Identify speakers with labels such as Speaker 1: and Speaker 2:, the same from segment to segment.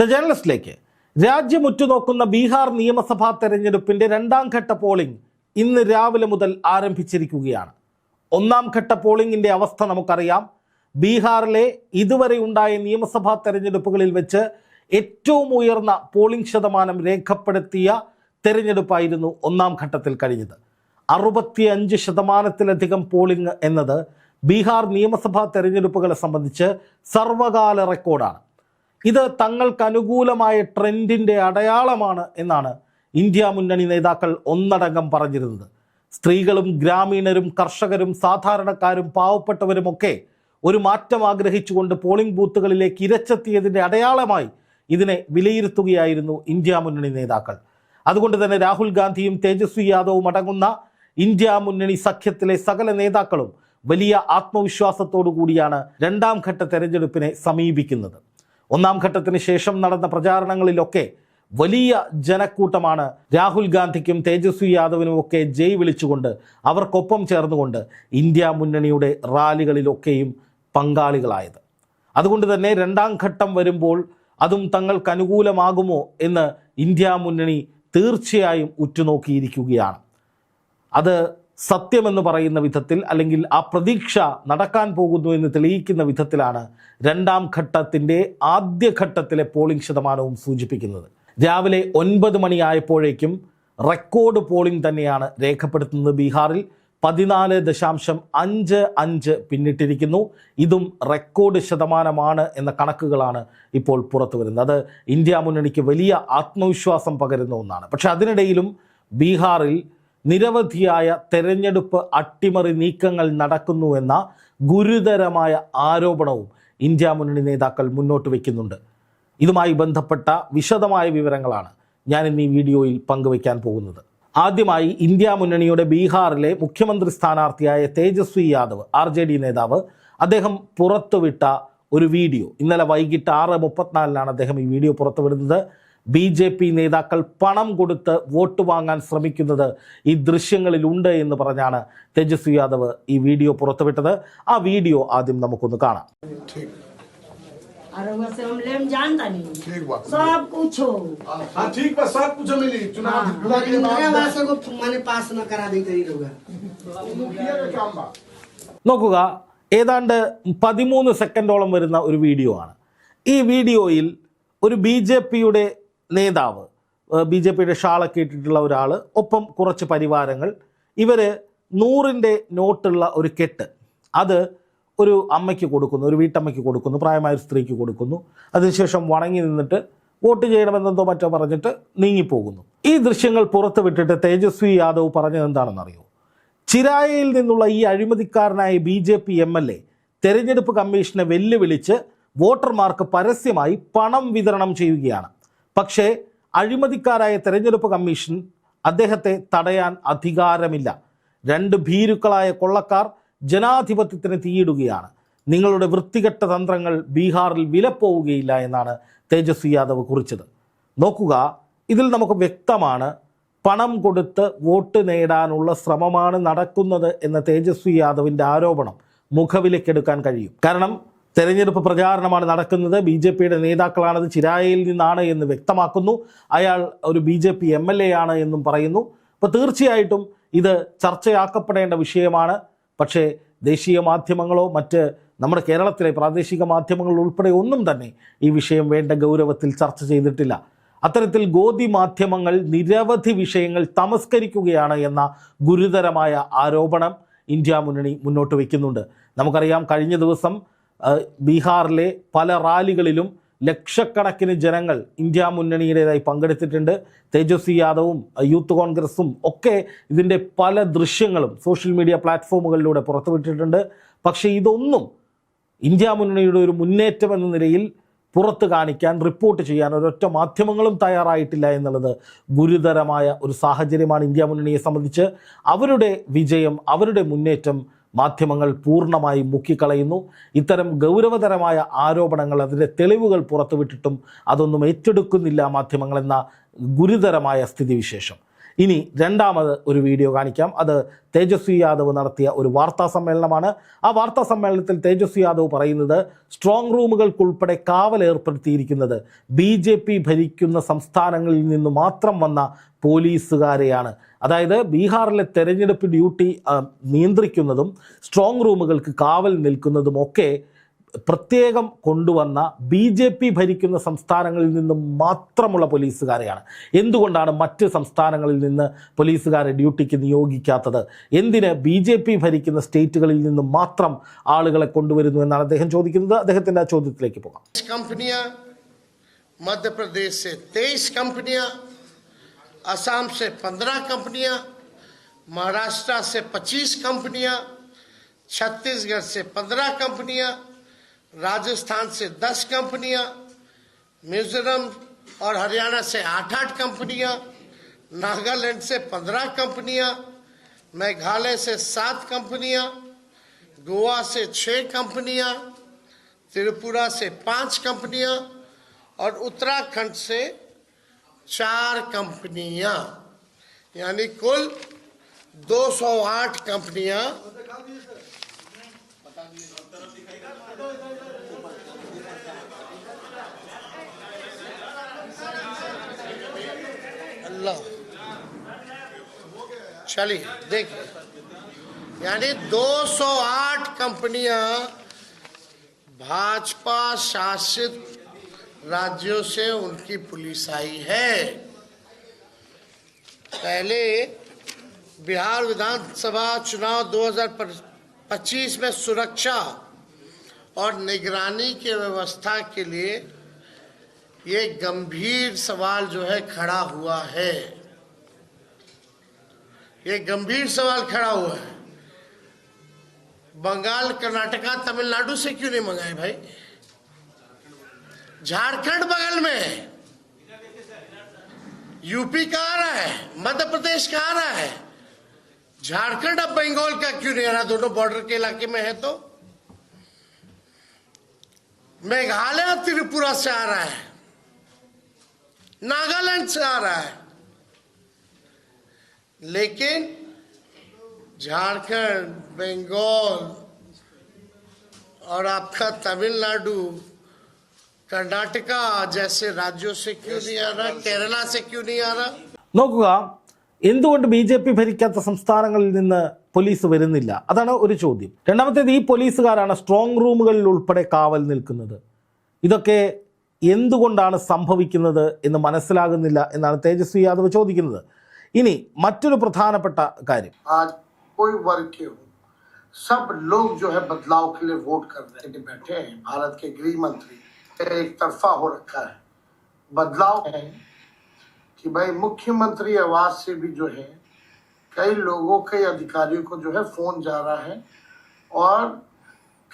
Speaker 1: The ജേർണലിസ്റ്റിലേക്ക്. രാജ്യം ഉറ്റുനോക്കുന്ന ബീഹാർ നിയമസഭാ തെരഞ്ഞെടുപ്പിന്റെ രണ്ടാം ഘട്ട പോളിംഗ് ഇന്ന് രാവിലെ മുതൽ ആരംഭിച്ചിരിക്കുകയാണ്. ഒന്നാം ഘട്ട പോളിംഗിന്റെ അവസ്ഥ നമുക്കറിയാം. ബീഹാറിലെ ഇതുവരെ ഉണ്ടായ നിയമസഭാ തെരഞ്ഞെടുപ്പുകളിൽ വെച്ച് ഏറ്റവും ഉയർന്ന പോളിംഗ് ശതമാനം രേഖപ്പെടുത്തിയ തെരഞ്ഞെടുപ്പായിരുന്നു ഒന്നാം ഘട്ടത്തിൽ കഴിഞ്ഞത്. അറുപത്തിയഞ്ച് ശതമാനത്തിലധികം പോളിംഗ് എന്നത് ബീഹാർ നിയമസഭാ തെരഞ്ഞെടുപ്പുകളെ സംബന്ധിച്ച് സർവകാല റെക്കോർഡാണ്. ഇത് തങ്ങൾക്ക് അനുകൂലമായ ട്രെൻഡിന്റെ അടയാളമാണ് എന്നാണ് ഇന്ത്യ മുന്നണി നേതാക്കൾ ഒന്നടങ്കം പറഞ്ഞിരുന്നത്. സ്ത്രീകളും ഗ്രാമീണരും കർഷകരും സാധാരണക്കാരും പാവപ്പെട്ടവരുമൊക്കെ ഒരു മാറ്റം ആഗ്രഹിച്ചുകൊണ്ട് പോളിംഗ് ബൂത്തുകളിലേക്ക് ഇരച്ചെത്തിയതിന്റെ അടയാളമായി ഇതിനെ വിലയിരുത്തുകയായിരുന്നു ഇന്ത്യ മുന്നണി നേതാക്കൾ. അതുകൊണ്ട് തന്നെ രാഹുൽ ഗാന്ധിയും തേജസ്വി യാദവും അടങ്ങുന്ന ഇന്ത്യ മുന്നണി സഖ്യത്തിലെ സകല നേതാക്കളും വലിയ ആത്മവിശ്വാസത്തോടു കൂടിയാണ് രണ്ടാം ഘട്ട തെരഞ്ഞെടുപ്പിനെ സമീപിക്കുന്നത്. ഒന്നാം ഘട്ടത്തിന് ശേഷം നടന്ന പ്രചാരണങ്ങളിലൊക്കെ വലിയ ജനക്കൂട്ടമാണ് രാഹുൽ ഗാന്ധിക്കും തേജസ്വി യാദവിനും ഒക്കെ ജയ് വിളിച്ചുകൊണ്ട് അവർക്കൊപ്പം ചേർന്നുകൊണ്ട് ഇന്ത്യ മുന്നണിയുടെ റാലികളിലൊക്കെയും പങ്കാളികളായത്. അതുകൊണ്ട് തന്നെ രണ്ടാം ഘട്ടം വരുമ്പോൾ അതും തങ്ങൾക്ക് അനുകൂലമാകുമോ എന്ന് ഇന്ത്യ മുന്നണി തീർച്ചയായും ഉറ്റുനോക്കിയിരിക്കുകയാണ്. അത് സത്യമെന്ന് പറയുന്ന വിധത്തിൽ അല്ലെങ്കിൽ ആ പ്രതീക്ഷ നടക്കാൻ പോകുന്നു എന്ന് തെളിയിക്കുന്ന വിധത്തിലാണ് രണ്ടാം ഘട്ടത്തിന്റെ ആദ്യഘട്ടത്തിലെ പോളിംഗ് ശതമാനവും സൂചിപ്പിക്കുന്നത്. രാവിലെ ഒൻപത് മണിയായപ്പോഴേക്കും റെക്കോർഡ് പോളിംഗ് തന്നെയാണ് രേഖപ്പെടുത്തുന്നത് ബീഹാറിൽ. പതിനാല് ദശാംശം അഞ്ച് അഞ്ച് പിന്നിട്ടിരിക്കുന്നു. ഇതും റെക്കോർഡ് ശതമാനമാണ് എന്ന കണക്കുകളാണ് ഇപ്പോൾ പുറത്തു വരുന്നത്. അത് ഇന്ത്യ മുന്നണിക്ക് വലിയ ആത്മവിശ്വാസം പകരുന്ന ഒന്നാണ്. പക്ഷേ അതിനിടയിലും ബീഹാറിൽ നിരവധിയായ തെരഞ്ഞെടുപ്പ് അട്ടിമറി നീക്കങ്ങൾ നടക്കുന്നുവെന്ന ഗുരുതരമായ ആരോപണവും ഇന്ത്യ മുന്നണി നേതാക്കൾ മുന്നോട്ട് വയ്ക്കുന്നുണ്ട്. ഇതുമായി ബന്ധപ്പെട്ട വിശദമായ വിവരങ്ങളാണ് ഞാൻ ഇന്ന് ഈ വീഡിയോയിൽ പങ്കുവയ്ക്കാൻ പോകുന്നത്. ആദ്യമായി ഇന്ത്യ മുന്നണിയുടെ ബീഹാറിലെ മുഖ്യമന്ത്രി സ്ഥാനാർത്ഥിയായ Tejashwi Yadav R J D നേതാവ് അദ്ദേഹം പുറത്തുവിട്ട ഒരു വീഡിയോ. ഇന്നലെ വൈകിട്ട് ആറ് മുപ്പത്തിനാലിനാണ് അദ്ദേഹം ഈ വീഡിയോ പുറത്തുവിടുന്നത്. ബി ജെ പി നേതാക്കൾ പണം കൊടുത്ത് വോട്ട് വാങ്ങാൻ ശ്രമിക്കുന്നത് ഈ ദൃശ്യങ്ങളിലുണ്ട് എന്ന് പറഞ്ഞാണ് തേജസ്വി യാദവ് ഈ വീഡിയോ പുറത്തുവിട്ടത് ആ വീഡിയോ ആദ്യം നമുക്കൊന്ന് കാണാം
Speaker 2: अरे वैसे हम लेम जानता नहीं
Speaker 3: ठीक बा
Speaker 2: सब कुछ हो
Speaker 3: हाँ ठीक बा सब कुछ मिली चुनाव जितला के बाद
Speaker 4: इंदिरा को माने पास न करा दी करी लोग
Speaker 3: मुखिया के काम बा
Speaker 1: നോക്കുക ഏതാണ്ട് പതിമൂന്ന് സെക്കൻഡോളം വരുന്ന ഒരു വീഡിയോ ആണ് ഈ വീഡിയോയിൽ ഒരു ബി ജെ പിയുടെ നേതാവ് ബി ജെ പിയുടെ ഷാളൊക്കെ ഇട്ടിട്ടുള്ള ഒരാൾ ഒപ്പം കുറച്ച് പരിവാരങ്ങൾ. ഇവർ നൂറിന്റെ നോട്ടുള്ള ഒരു കെട്ട്. അത് ഒരു അമ്മയ്ക്ക് കൊടുക്കുന്നു ഒരു വീട്ടമ്മയ്ക്ക് കൊടുക്കുന്നു പ്രായമായ ഒരു സ്ത്രീക്ക് കൊടുക്കുന്നു. അതിനുശേഷം വണങ്ങി നിന്നിട്ട് വോട്ട് ചെയ്യണമെന്നെന്തോ മറ്റോ പറഞ്ഞിട്ട് നീങ്ങിപ്പോകുന്നു. ഈ ദൃശ്യങ്ങൾ പുറത്തുവിട്ടിട്ട് തേജസ്വി യാദവ് പറഞ്ഞത് എന്താണെന്നറിയോ? ചിരായയിൽ നിന്നുള്ള ഈ അഴിമതിക്കാരനായ B J P M L A തെരഞ്ഞെടുപ്പ് കമ്മീഷനെ വെല്ലുവിളിച്ച് വോട്ടർമാർക്ക് പരസ്യമായി പണം വിതരണം ചെയ്യുകയാണ്. പക്ഷേ അഴിമതിക്കാരായ തെരഞ്ഞെടുപ്പ് കമ്മീഷൻ അദ്ദേഹത്തെ തടയാൻ അധികാരമില്ല. രണ്ട് ഭീരുക്കളായ കൊള്ളക്കാർ ജനാധിപത്യത്തിന് തീയിടുകയാണ്. നിങ്ങളുടെ വൃത്തികെട്ട തന്ത്രങ്ങൾ ബീഹാറിൽ വിലപ്പോവുകയില്ല എന്നാണ് തേജസ്വി യാദവ് കുറിച്ചത്. നോക്കുക ഇതിൽ നമുക്ക് വ്യക്തമാണ് പണം കൊടുത്ത് വോട്ട് നേടാനുള്ള ശ്രമമാണ് നടക്കുന്നത് എന്ന തേജസ്വി യാദവിന്റെ ആരോപണം മുഖവിലക്കെടുക്കാൻ കഴിയും. കാരണം തെരഞ്ഞെടുപ്പ് പ്രചാരണമാണ് നടക്കുന്നത്. ബി ജെ പിയുടെ നേതാക്കളാണത് ചിരായയിൽ നിന്നാണ് എന്ന് വ്യക്തമാക്കുന്നു. അയാൾ ഒരു B J P M L A ആണ് എന്നും പറയുന്നു. അപ്പോൾ തീർച്ചയായിട്ടും ഇത് ചർച്ചയാക്കപ്പെടേണ്ട വിഷയമാണ്. പക്ഷേ ദേശീയ മാധ്യമങ്ങളോ മറ്റ് നമ്മുടെ കേരളത്തിലെ പ്രാദേശിക മാധ്യമങ്ങൾ ഉൾപ്പെടെ ഒന്നും തന്നെ ഈ വിഷയം വേണ്ട ഗൗരവത്തിൽ ചർച്ച ചെയ്തിട്ടില്ല. അത്തരത്തിൽ ഗോതി മാധ്യമങ്ങൾ നിരവധി വിഷയങ്ങൾ തമസ്കരിക്കുകയാണ് എന്ന ഗുരുതരമായ ആരോപണം ഇന്ത്യ മുന്നണി മുന്നോട്ട് വയ്ക്കുന്നുണ്ട് നമുക്കറിയാം കഴിഞ്ഞ ദിവസം ബീഹാറിലെ പല റാലികളിലും ലക്ഷക്കണക്കിന് ജനങ്ങൾ ഇന്ത്യ മുന്നണിയുടേതായി പങ്കെടുത്തിട്ടുണ്ട്. തേജസ്വി യാദവും യൂത്ത് കോൺഗ്രസും ഒക്കെ ഇതിന്റെ പല ദൃശ്യങ്ങളും സോഷ്യൽ മീഡിയ പ്ലാറ്റ്ഫോമുകളിലൂടെ പുറത്തുവിട്ടിട്ടുണ്ട്. പക്ഷേ ഇതൊന്നും ഇന്ത്യ മുന്നണിയുടെ ഒരു മുന്നേറ്റം എന്ന നിലയിൽ പുറത്ത് കാണിക്കാൻ റിപ്പോർട്ട് ചെയ്യാൻ ഒരൊറ്റ മാധ്യമങ്ങളും തയ്യാറായിട്ടില്ല എന്നുള്ളത് ഗുരുതരമായ ഒരു സാഹചര്യമാണ് ഇന്ത്യ മുന്നണിയെ സംബന്ധിച്ച്. അവരുടെ വിജയം അവരുടെ മുന്നേറ്റം മാധ്യമങ്ങൾ പൂർണമായി മുക്കിക്കളയുന്നു. ഇത്തരം ഗൗരവതരമായ ആരോപണങ്ങൾ അതിന്റെ തെളിവുകൾ പുറത്തുവിട്ടിട്ടും അതൊന്നും ഏറ്റെടുക്കുന്നില്ല മാധ്യമങ്ങൾ എന്ന ഗുരുതരമായ സ്ഥിതിവിശേഷം. ഇനി രണ്ടാമത് ഒരു വീഡിയോ കാണിക്കാം. അത് തേജസ്വി യാദവ് നടത്തിയ ഒരു വാർത്താ സമ്മേളനമാണ്. ആ വാർത്താ സമ്മേളനത്തിൽ തേജസ്വി യാദവ് പറയുന്നത് സ്ട്രോങ് റൂമുകൾക്കുൾപ്പെടെ കാവൽ ഏർപ്പെടുത്തിയിരിക്കുന്നത് ബി ജെ പി ഭരിക്കുന്ന സംസ്ഥാനങ്ങളിൽ നിന്ന് മാത്രം വന്ന പോലീസുകാരെയാണ്. അതായത് ബീഹാറിലെ തെരഞ്ഞെടുപ്പ് ഡ്യൂട്ടി നിയന്ത്രിക്കുന്നതും സ്ട്രോങ് റൂമുകൾക്ക് കാവൽ നിൽക്കുന്നതും ഒക്കെ പ്രത്യേകം കൊണ്ടുവന്ന ബി ജെ പി ഭരിക്കുന്ന സംസ്ഥാനങ്ങളിൽ നിന്ന് മാത്രമുള്ള പോലീസുകാരെയാണ്. എന്തുകൊണ്ടാണ് മറ്റ് സംസ്ഥാനങ്ങളിൽ നിന്ന് പോലീസുകാരെ ഡ്യൂട്ടിക്ക് നിയോഗിക്കാത്തത്? എന്തിന് ബി ജെ പി ഭരിക്കുന്ന സ്റ്റേറ്റുകളിൽ നിന്ന് മാത്രം ആളുകളെ കൊണ്ടുവരുന്നു എന്നാണ് അദ്ദേഹം ചോദിക്കുന്നത്. അദ്ദേഹത്തിന്റെ ആ ചോദ്യത്തിലേക്ക് പോകാം.
Speaker 5: മധ്യപ്രദേശ് असम से पंद्रह कंपनियाँ, महाराष्ट्र से पच्चीस कंपनियाँ, छत्तीसगढ़ से पंद्रह कंपनियाँ, राजस्थान से दस कंपनियाँ, मिजोरम और हरियाणा से आठ आठ कंपनियाँ, नागालैंड से पंद्रह कंपनियाँ, मेघालय से सात कंपनियाँ, गोवा से छः कंपनियाँ, त्रिपुरा से पाँच कंपनियाँ और उत्तराखंड से चार कंपनियाँ यानी कुल 208 कंपनियाँ। अल्लाह। चलिए देखिए। यानी 208 कंपनियाँ भाजपा शासित राज्यों से उनकी पुलिस आई है। पहले बिहार विधानसभा चुनाव 2025 में सुरक्षा और निगरानी की व्यवस्था के लिए ये गंभीर सवाल जो है खड़ा हुआ है। ये गंभीर सवाल खड़ा हुआ है। बंगाल, कर्नाटका, तमिलनाडु से क्यों नहीं मंगाए भाई? झारखंड बगल में। है यूपी का आ रहा है? मध्य प्रदेश का आ रहा है? झारखंड अब बंगाल का क्यों नहीं रहा? दोनों बॉर्डर के इलाके में है तो। मेघालय और त्रिपुरा से आ रहा है। नागालैंड से आ रहा है। लेकिन झारखंड, बंगाल और आपका तमिलनाडु कर्नाटका जैसे राज्यों से क्यों नहीं आ रहा केरला से क्यों नहीं आ रहा
Speaker 1: നോക്കുക എന്തുകൊണ്ട് ബി ജെ പി ഭരിക്കാത്ത സംസ്ഥാനങ്ങളിൽ നിന്ന് പോലീസ് വരുന്നില്ല അതാണ് ഒരു ചോദ്യം രണ്ടാമത്തേത് ഈ പോലീസുകാരാണ് സ്ട്രോങ് റൂമുകളിൽ ഉൾപ്പെടെ കാവൽ നിൽക്കുന്നത് ഇതൊക്കെ എന്തുകൊണ്ടാണ് സംഭവിക്കുന്നത് എന്ന് മനസ്സിലാകുന്നില്ല എന്നാണ് തേജസ്വി യാദവ് ചോദിക്കുന്നത് ഇനി മറ്റൊരു പ്രധാനപ്പെട്ട കാര്യം
Speaker 6: आज कोई वर्ग के हो सब लोग जो है बदलाव के लिए वोट कर रहे हैं बैठे हैं भारत के गृह मंत्री एक तरफा हो रखा है। बदलाव है। कि भाई मुख्यमंत्री आवास से भी जो है कई लोगों कई अधिकारियों को जो है फ़ोन जा रहा है और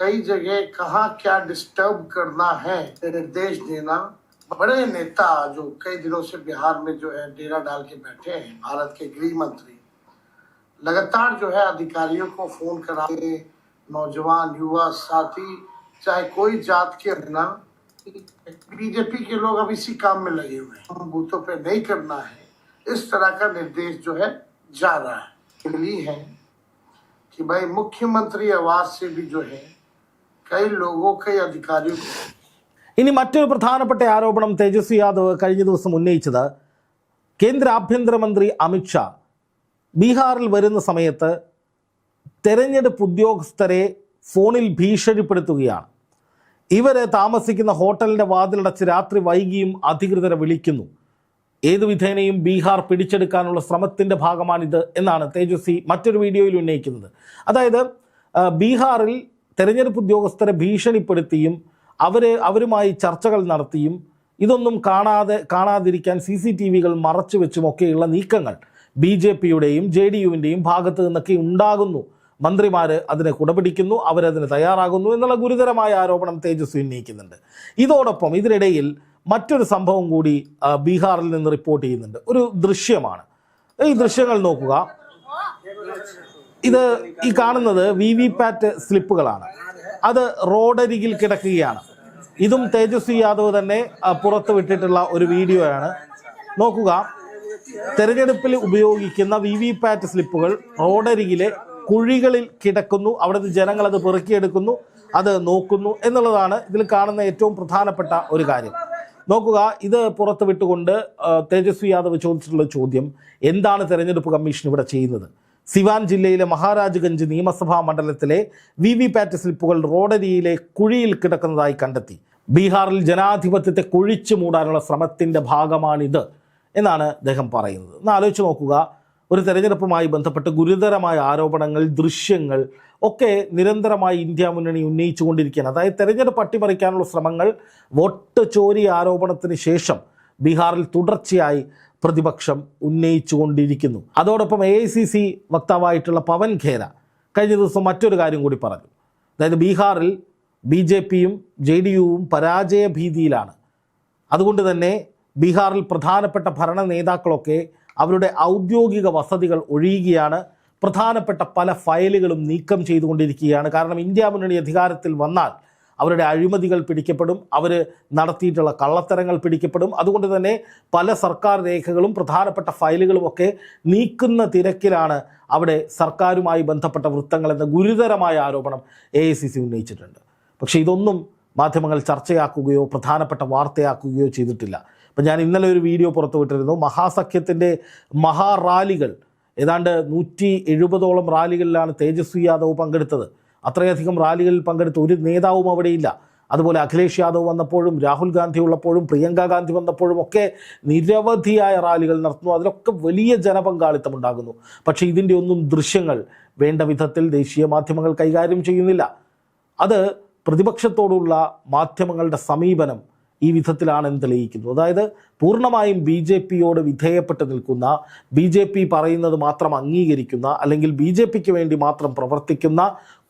Speaker 6: कई जगह कहाँ क्या डिस्टर्ब करना है निर्देश देना। बड़े नेता जो कई दिनों से बिहार में जो है डेरा डाल के बैठे हैं भारत के गृह मंत्री। लगातार जो है अधिकारियों को फ़ोन करा के नौजवान युवा साथी चाहे कोई जात के रहना बीजेपी के लोग अब इसी काम में लगे हुए हैं हम बूथों पे नहीं करना है इस तरह का निर्देश जो है जा रहा है लिए है कि भाई मुख्यमंत्री आवास से भी जो है कई लोगों कई अधिकारियों को
Speaker 1: ഇനി മറ്റൊരു പ്രധാനപ്പെട്ട ആരോപണം തേജസ്വി യാദവ് കഴിഞ്ഞ ദിവസം ഉന്നയിച്ചത് കേന്ദ്ര ആഭ്യന്തരമന്ത്രി അമിത്ഷാ ബീഹാറിൽ വരുന്ന സമയത്ത് തെരഞ്ഞെടുപ്പ് ഉദ്യോഗസ്ഥരെ ഫോണിൽ ഭീഷണിപ്പെടുത്തുകയാണ് ഇവർ താമസിക്കുന്ന ഹോട്ടലിന്റെ വാതിലടച്ച് രാത്രി വൈകിയും അധികൃതരെ വിളിക്കുന്നു. ഏതു വിധേനയും ബീഹാർ പിടിച്ചെടുക്കാനുള്ള ശ്രമത്തിന്റെ ഭാഗമാണിത് എന്നാണ് തേജസ്വി മറ്റൊരു വീഡിയോയിൽ ഉന്നയിക്കുന്നത്. അതായത് ബീഹാറിൽ തെരഞ്ഞെടുപ്പ് ഉദ്യോഗസ്ഥരെ ഭീഷണിപ്പെടുത്തിയും അവരെ അവരുമായി ചർച്ചകൾ നടത്തിയും ഇതൊന്നും കാണാതെ കാണാതിരിക്കാൻ സി സി ടി വികൾ മറച്ചു വെച്ചുമൊക്കെയുള്ള നീക്കങ്ങൾ ബി ജെ പിയുടെയും ജെ ഡി യുവിന്റെയും ഭാഗത്ത് നിന്നൊക്കെ ഉണ്ടാകുന്നു. മന്ത്രിമാർ അതിനെ കുടപിടിക്കുന്നു അവരതിന് തയ്യാറാകുന്നു എന്നുള്ള ഗുരുതരമായ ആരോപണം തേജസ്വി ഉന്നയിക്കുന്നുണ്ട്. ഇതോടൊപ്പം ഇതിനിടയിൽ മറ്റൊരു സംഭവം കൂടി ബീഹാറിൽ നിന്ന് റിപ്പോർട്ട് ചെയ്യുന്നുണ്ട്. ഒരു ദൃശ്യമാണ്. ഈ ദൃശ്യങ്ങൾ നോക്കുക. ഇത് ഈ കാണുന്നത് വി വി പാറ്റ് സ്ലിപ്പുകളാണ്. അത് റോഡരികിൽ കിടക്കുകയാണ്. ഇതും തേജസ്വി യാദവ് തന്നെ പുറത്തു വിട്ടിട്ടുള്ള ഒരു വീഡിയോയാണ്. നോക്കുക. തെരഞ്ഞെടുപ്പിൽ ഉപയോഗിക്കുന്ന വി വി പാറ്റ് സ്ലിപ്പുകൾ റോഡരികിലെ കുഴികളിൽ കിടക്കുന്നു. അവിടുത്തെ ജനങ്ങൾ അത് പെറുക്കിയെടുക്കുന്നു അത് നോക്കുന്നു എന്നുള്ളതാണ് ഇതിൽ കാണുന്ന ഏറ്റവും പ്രധാനപ്പെട്ട ഒരു കാര്യം. നോക്കുക ഇത് പുറത്ത് വിട്ടുകൊണ്ട് തേജസ്വി യാദവ് ചോദിച്ചിട്ടുള്ള ചോദ്യം എന്താണ് തെരഞ്ഞെടുപ്പ് കമ്മീഷൻ ഇവിടെ ചെയ്യുന്നത്? സിവാൻ ജില്ലയിലെ മഹാരാജ്ഗഞ്ച് നിയമസഭാ മണ്ഡലത്തിലെ വി വി പാറ്റ് സ്ലിപ്പുകൾ റോഡരിയിലെ കുഴിയിൽ കിടക്കുന്നതായി കണ്ടെത്തി. ബീഹാറിൽ ജനാധിപത്യത്തെ കുഴിച്ചു മൂടാനുള്ള ശ്രമത്തിന്റെ ഭാഗമാണിത് എന്നാണ് അദ്ദേഹം പറയുന്നത്. ഒന്ന് ആലോചിച്ച് നോക്കുക ഒരു തെരഞ്ഞെടുപ്പുമായി ബന്ധപ്പെട്ട് ഗുരുതരമായ ആരോപണങ്ങൾ ദൃശ്യങ്ങൾ ഒക്കെ നിരന്തരമായി ഇന്ത്യ മുന്നണി ഉന്നയിച്ചുകൊണ്ടിരിക്കുകയാണ്. അതായത് തെരഞ്ഞെടുപ്പ് അട്ടിമറിക്കാനുള്ള ശ്രമങ്ങൾ വോട്ട് ചോരി ആരോപണത്തിന് ശേഷം ബീഹാറിൽ തുടർച്ചയായി പ്രതിപക്ഷം ഉന്നയിച്ചുകൊണ്ടിരിക്കുന്നു. അതോടൊപ്പം എ ഐ സി സി വക്താവായിട്ടുള്ള പവൻ ഖേര കഴിഞ്ഞ ദിവസം മറ്റൊരു കാര്യം കൂടി പറഞ്ഞു. അതായത് ബീഹാറിൽ ബി ജെ പിയും ജെ ഡി യുവും പരാജയ ഭീതിയിലാണ്. അതുകൊണ്ട് തന്നെ ബീഹാറിൽ പ്രധാനപ്പെട്ട ഭരണ നേതാക്കളൊക്കെ അവരുടെ ഔദ്യോഗിക വസതികൾ ഒഴിയുകയാണ്. പ്രധാനപ്പെട്ട പല ഫയലുകളും നീക്കം ചെയ്തുകൊണ്ടിരിക്കുകയാണ്. കാരണം ഇന്ത്യ മുന്നണി അധികാരത്തിൽ വന്നാൽ അവരുടെ അഴിമതികൾ പിടിക്കപ്പെടും അവർ നടത്തിയിട്ടുള്ള കള്ളത്തരങ്ങൾ പിടിക്കപ്പെടും. അതുകൊണ്ട് തന്നെ പല സർക്കാർ രേഖകളും പ്രധാനപ്പെട്ട ഫയലുകളും ഒക്കെ നീക്കുന്ന തിരക്കിലാണ് അവിടെ സർക്കാരുമായി ബന്ധപ്പെട്ട വൃത്തങ്ങൾ എന്ന ഗുരുതരമായ ആരോപണം എ ഉന്നയിച്ചിട്ടുണ്ട്. പക്ഷേ ഇതൊന്നും മാധ്യമങ്ങൾ ചർച്ചയാക്കുകയോ പ്രധാനപ്പെട്ട വാർത്തയാക്കുകയോ ചെയ്തിട്ടില്ല. ഇപ്പം ഞാൻ ഇന്നലെ ഒരു വീഡിയോ പുറത്തുവിട്ടിരുന്നു മഹാസഖ്യത്തിന്റെ മഹാറാലികൾ. ഏതാണ്ട് നൂറ്റി എഴുപതോളം റാലികളിലാണ് തേജസ്വി യാദവ് പങ്കെടുത്തത്. അത്രയധികം റാലികളിൽ പങ്കെടുത്ത ഒരു നേതാവും അവിടെയില്ല. അതുപോലെ അഖിലേഷ് യാദവ് വന്നപ്പോഴും രാഹുൽ ഗാന്ധി ഉള്ളപ്പോഴും പ്രിയങ്ക ഗാന്ധി വന്നപ്പോഴും ഒക്കെ നിരവധിയായ റാലികൾ നടത്തുന്നു അതിലൊക്കെ വലിയ ജനപങ്കാളിത്തം ഉണ്ടാകുന്നു. പക്ഷേ ഇതിന്റെ ഒന്നും ദൃശ്യങ്ങൾ വേണ്ട വിധത്തിൽ ദേശീയ മാധ്യമങ്ങൾ കൈകാര്യം ചെയ്യുന്നില്ല. അത് പ്രതിപക്ഷത്തോടുള്ള മാധ്യമങ്ങളുടെ സമീപനം ഈ വിധത്തിലാണെന്ന് തെളിയിക്കുന്നു. അതായത് പൂർണമായും ബി ജെ പിയോട് വിധേയപ്പെട്ട് നിൽക്കുന്ന ബി ജെ പി പറയുന്നത് മാത്രം അംഗീകരിക്കുന്ന അല്ലെങ്കിൽ ബി ജെ പിക്ക് വേണ്ടി മാത്രം പ്രവർത്തിക്കുന്ന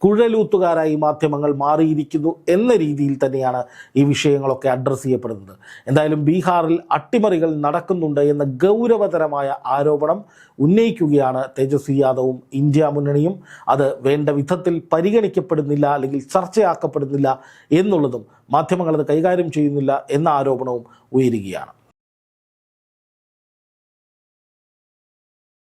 Speaker 1: കുഴലൂത്തുകാരായി മാധ്യമങ്ങൾ മാറിയിരിക്കുന്നു എന്ന രീതിയിൽ തന്നെയാണ് ഈ വിഷയങ്ങളൊക്കെ അഡ്രസ്സ് ചെയ്യപ്പെടുന്നത്. എന്തായാലും ബീഹാറിൽ അട്ടിമറികൾ നടക്കുന്നുണ്ട് എന്ന ഗൗരവതരമായ ആരോപണം ഉന്നയിക്കുകയാണ് തേജസ്വി യാദവും ഇന്ത്യ മുന്നണിയും. അത് വേണ്ട വിധത്തിൽ പരിഗണിക്കപ്പെടുന്നില്ല അല്ലെങ്കിൽ ചർച്ചയാക്കപ്പെടുന്നില്ല എന്നുള്ളതും മാധ്യമങ്ങൾ അത് കൈകാര്യം ചെയ്യുന്നില്ല എന്ന ആരോപണവും ഉയരുകയാണ്.